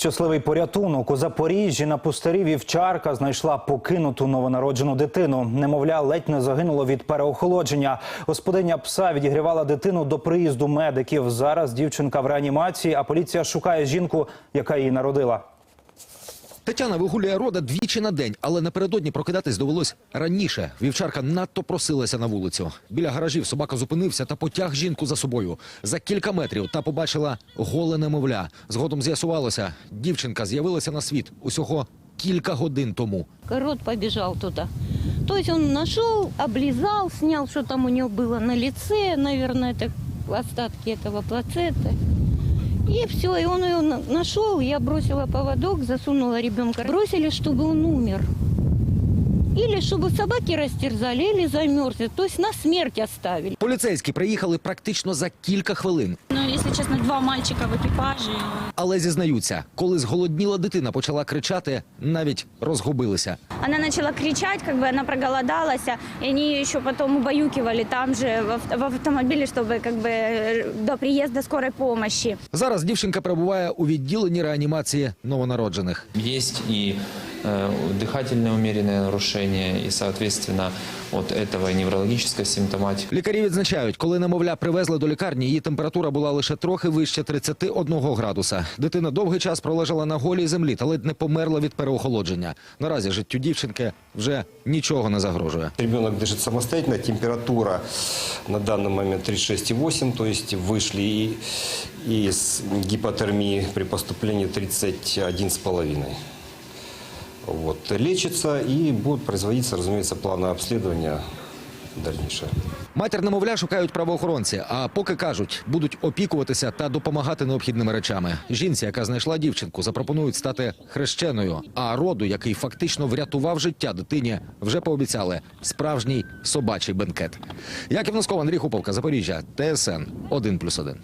Щасливий порятунок у Запоріжжі на пустирі вівчарка знайшла покинуту новонароджену дитину. Немовля ледь не загинуло від переохолодження. Господиня пса відігрівала дитину до приїзду медиків. Зараз дівчинка в реанімації, а поліція шукає жінку, яка її народила. Тетяна вигулює рода двічі на день, але напередодні прокидатись довелось раніше. Вівчарка надто просилася на вулицю. Біля гаражів собака зупинився та потяг жінку за собою. За кілька метрів та побачила голе немовля. Згодом з'ясувалося, дівчинка з'явилася на світ усього кілька годин тому. Корот побежал туда. То есть он нашел, облизал, снял, что там у него было на лице, наверное, это остатки этого плацента. И все, и он ее нашел, я бросила поводок, засунула ребенка. Бросили, чтобы он умер. Или чтобы собаки растерзали, или замерзли. То есть на смерть оставили. Поліцейські приїхали практично за кілька хвилин. Ну, если честно, два мальчика в экипаже. Але зізнаються, коли зголодніла дитина почала кричати, навіть розгубилися. Она начала кричать, как бы она проголодалась, и они ее еще потом убаюкивали там же в, ав- в автомобиле, чтобы как бы э, до приезда скорой помощи. Зараз дівчинка перебуває у відділенні реанімації новонароджених. Есть и э, дыхательное умеренное нарушение, и, соответственно, от этого и неврологическая симптоматика. Лікарі відзначають, коли немовля привезли до лікарні, її температура була лише трохи вище 31 градуса. Дитина довгий час пролежала на голій землі та ледь не померла від переохолодження. Наразі життю дівчинки вже нічого не загрожує. Ребенок дышит самостоятельно, температура на данный момент 36,8, то есть вышли и, и с гипотермии при поступлении 31,5. Вот. Лечится и будет производиться, разумеется, планы обследования дальнейшее. Матір немовля шукають правоохоронці, а поки кажуть, будуть опікуватися та допомагати необхідними речами. Жінці, яка знайшла дівчинку, запропонують стати хрещеною. А роду, який фактично врятував життя дитині, вже пообіцяли справжній собачий бенкет. Яків Носков, Андрій Хуповка, Запоріжжя, ТСН 1+,1.